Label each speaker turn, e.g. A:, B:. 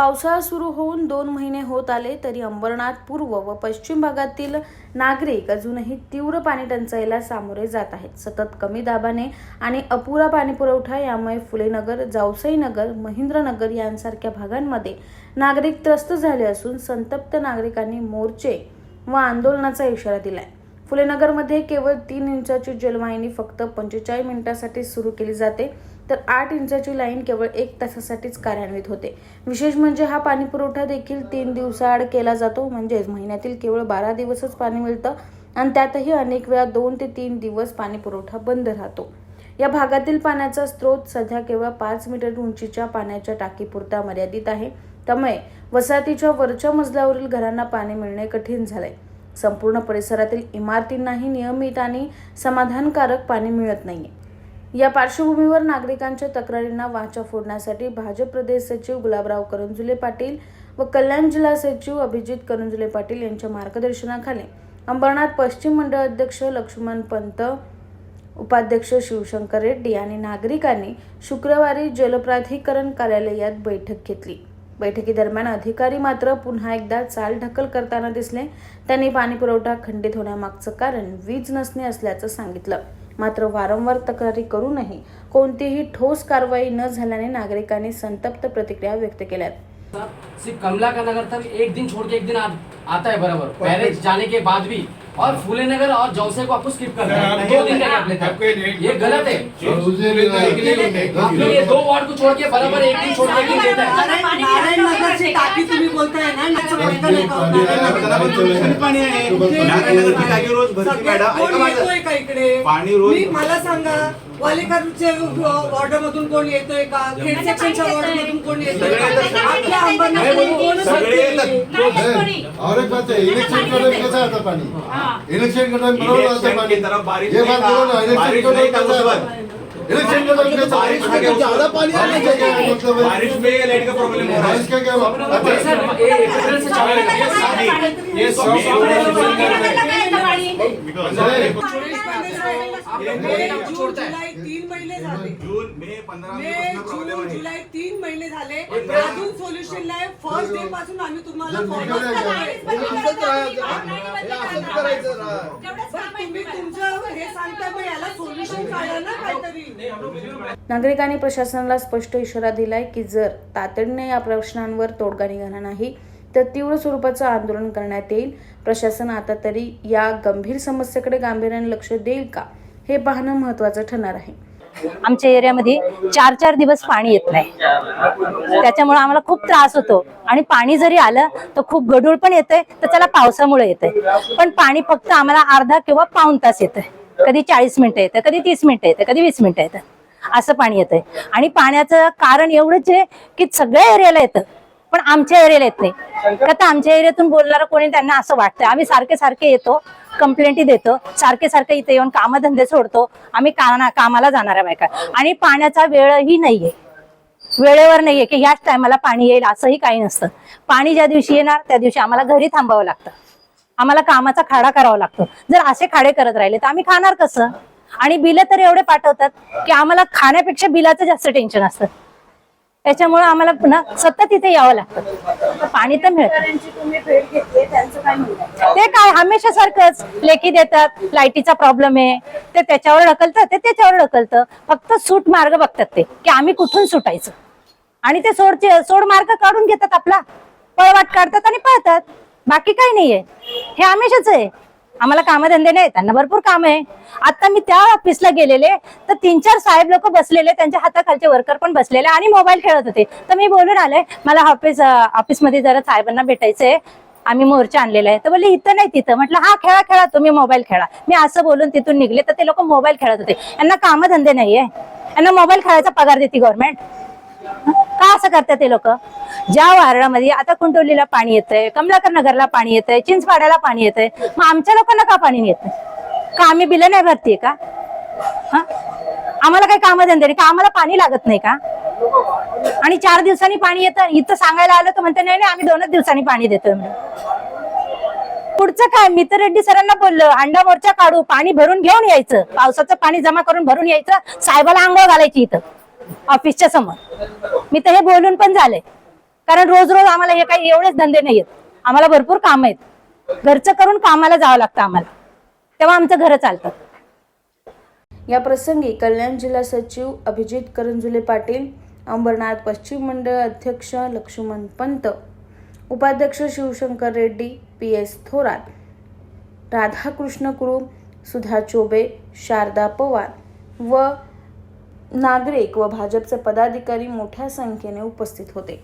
A: पावसाळा सुरू होऊन दोन महिने होत आले तरी अंबरनाथ पूर्व व पश्चिम भागातील नागरिक अजूनही तीव्र पाणी टंचाईला सामोरे जात आहेत. सतत कमी दाबाने आणि अपुरा पाणी पुरवठा यामुळे फुलेनगर जावसाईनगर महेंद्रनगर यांसारख्या भागांमध्ये नागरिक त्रस्त झाले असून संतप्त नागरिकांनी मोर्चे व आंदोलनाचा इशारा दिलाय. फुलेनगरमध्ये केवळ तीन इंचाची जलवाहिनी फक्त पंचेचाळीस मिनिटासाठी सुरू केली जाते. तर आठ इंचाची लाईन केवळ एक तासासाठीच कार्यान्वित होते. विशेष म्हणजे हा पाणी पुरवठा देखील तीन दिवसाआड केला जातो म्हणजेच महिन्यातील केवळ बारा दिवसच पाणी मिळतं आणि त्यातही अनेक वेळा दोन ते तीन दिवस पाणी पुरवठा बंद राहतो. या भागातील पाण्याचा स्रोत सध्या केवळ पाच मीटर उंचीच्या पाण्याच्या टाकीपुरता मर्यादित आहे. त्यामुळे वसाहतीच्या वरच्या मजल्यावरील घरांना पाणी मिळणे कठीण झालंय. संपूर्ण परिसरातील इमारतींनाही नियमित आणि समाधानकारक पाणी मिळत नाहीये. या पार्श्वभूमीवर नागरिकांच्या तक्रारींना वाचा फोडण्यासाठी भाजप प्रदेश सचिव गुलाबराव करंजुले पाटील व कल्याण जिल्हा सचिव अभिजित करंजुले पाटील यांच्या मार्गदर्शनाखाली अंबरनाथ पश्चिम मंडळ अध्यक्ष लक्ष्मण पंत उपाध्यक्ष शिवशंकर रेड्डी आणि नागरिकांनी शुक्रवारी जलप्राधिकरण कार्यालयात बैठक घेतली. बैठकीदरम्यान अधिकारी मात्र पुन्हा एकदा चाल ढकल करताना दिसले. त्यांनी पाणीपुरवठा खंडित होण्यामागचं कारण वीज नसणे असल्याचं सांगितलं. मात्र वारंवार तक्रारी करूनही कोणतीही ठोस कारवाई न झाल्याने नागरिकांनी संतप्त प्रतिक्रिया व्यक्त केल्यात.
B: सिर्फ कमला का नगर तक एक दिन छोड़ के एक दिन आ, आता है बराबर. बैरेज जाने के बाद भी और फूले नगर और जौसे को आपको स्किप करना है। दो दिन का गैप लेता है। ये गलत है। आपने ये दो वार्ड को छोड़ के बराबर एक दिन छोड़ के देता है।
C: पाणी रोज
D: मला सांगा वालेकरचे वॉर्ड मधून कोण येतोय का? खेड सेक्शनच्या वॉर्ड मधून कोण येतोय
E: और एक बात है इलेक्शन के टाइम कैसा आता पानी इलेक्शन के टाइम बराबर आता पानी ये बात बोलो ना इलेक्शन
C: बारिश
E: के टाइम कैसा आता। इलेक्शन के टाइम कैसा
C: बारिश में ज्यादा
E: पानी आने चाहिए मतलब है।
C: बारिश में लाइट का प्रॉब्लम हो रहा
E: बारिश
C: है
E: का क्या
B: ये सर
E: मतलब
B: ये अप्रैल से चालू है
C: ये सब
D: मे, जून जुलै तीन महिने झाले.
C: जून मे पंधरा
D: मे
C: मे प्रॉब्लेम
D: जून
C: आहे.
D: जुलै तीन महिने झाले. अजून सोल्युशन नाही. फर्स्ट डे पासून आम्ही तुम्हाला फॉरवर्ड तुम्ही तुमचं हे सांगताय मग याला सोल्युशन काढा ना काहीतरी.
A: नागरिकांनी प्रशासनाला स्पष्ट इशारा दिलाय की जर तातडीने या प्रश्नांवर तोडगा निघाला नाही तर तीव्र स्वरूपाचं आंदोलन करण्यात येईल. प्रशासन आता तरी या गंभीर समस्येकडे गांभीर्याने लक्ष देईल का हे पाहणं महत्वाचं ठरणार आहे.
F: आमच्या एरियामध्ये चार चार दिवस पाणी येत नाही. त्याच्यामुळे आम्हाला खूप त्रास होतो. आणि पाणी जरी आलं तर खूप गडूळ पण येतंय तर त्याला पावसामुळे येतंय. पण पाणी फक्त आम्हाला अर्धा किंवा पाऊण तास येतंय. कधी चाळीस मिनिटं येतं कधी तीस मिनिटं येतं कधी वीस मिनिटं येतं. असं पाणी येतंय. आणि पाण्याचं कारण एवढंच आहे की सगळ्या एरियाला येतं. पण आमच्या एरियाला येत नाही. तर आमच्या एरियातून बोलणारं कोणी त्यांना असं वाटतंय. आम्ही सारखे सारखे येतो कंप्लेंटी देतो सारखे सारखे इथे येऊन कामधंदे सोडतो. आम्ही कामाला जाणाऱ्या बायका. आणि पाण्याचा वेळही नाहीये. वेळेवर नाहीये की ह्याच टायमाला पाणी येईल असंही काही नसतं. पाणी ज्या दिवशी येणार त्या दिवशी आम्हाला घरी थांबावं लागतं. आम्हाला कामाचा खाडा करावा लागतो. जर असे खाडे करत राहिले तर आम्ही खाणार कसं? आणि बिलं तर एवढे पाठवतात की आम्हाला खाण्यापेक्षा बिलाचं जास्त टेन्शन असतं. त्याच्यामुळे आम्हाला पुन्हा सतत इथे यावं लागतं. पाणी तर मिळतं. ते काय हमेशा सारखंच लेखी देतात लाईटीचा प्रॉब्लेम आहे. ते त्याच्यावर ढकलतं ते त्याच्यावर ढकलतं. फक्त सूट मार्ग बघतात ते की आम्ही कुठून सुटायचं. आणि ते सोडचे सोड मार्ग काढून घेतात आपला. पळवाट काढतात आणि पळतात. बाकी काही नाहीये. हे हमेशाच आहे. आम्हाला कामधंदे नाही त्यांना भरपूर काम आहे. आता मी त्या ऑफिसला गेलेले तर तीन चार साहेब लोक बसलेले त्यांच्या हाताखालचे वर्कर पण बसलेले आणि मोबाईल खेळत होते. तर मी बोलून आले मला ऑफिस ऑफिसमध्ये जरा साहेबांना भेटायचंय आम्ही मोर्चा आणलेला आहे. तर बोलले इथं नाही तिथं. म्हटलं हा खेळा खेळा तुम्ही मोबाईल खेळा. मी असं बोलून तिथून निघले तर ते लोक मोबाईल खेळत होते. यांना कामधंदे नाहीये. यांना मोबाईल खेळायचा पगार देते गव्हर्नमेंट का असं करतात ते लोक? ज्या वारणामध्ये आता कुंटोलीला पाणी येतंय कमलाकर नगरला पाणी येतंय चिंचवाड्याला पाणी येतंय मग आमच्या लोकांना का पाणी येत का आम्ही बिलं नाही भरतीये का? हा? आम्हाला काही कामधंदे नाही. का आम्हाला पाणी लागत नाही का? आणि चार दिवसांनी पाणी येतं इथं सांगायला आलं तर म्हणते नाही नाही, आम्ही दोनच दिवसांनी पाणी देतोय म्हणून. पुढचं काय? मी तर रेड्डी सरांना बोललो अंडा मोर्चा काढू पाणी भरून घेऊन यायचं. पावसाचं पाणी जमा करून भरून यायचं. साहेबाला आंघोळ घालायची इथं. ऑफिसच्या समोर. मी तर हे बोलून पण झाले. कारण रोज रोज आम्हाला हे काही एवढेच धंदे नाही आहेत आम्हाला भरपूर काम आहेत. घरचं करून कामाला जावं लागतं आम्हाला. तेव्हा आमचं घर चालतं.
A: या प्रसंगी कल्याण जिल्हा सचिव अभिजित करंजुले पाटील अंबरनाथ पश्चिम मंडळ अध्यक्ष लक्ष्मण पंत उपाध्यक्ष शिवशंकर रेड्डी पी एस थोरात राधाकृष्ण कुरुम सुधा चोबे शारदा पवार व नागरिक व भाजपचे पदाधिकारी मोठ्या संख्येने उपस्थित होते.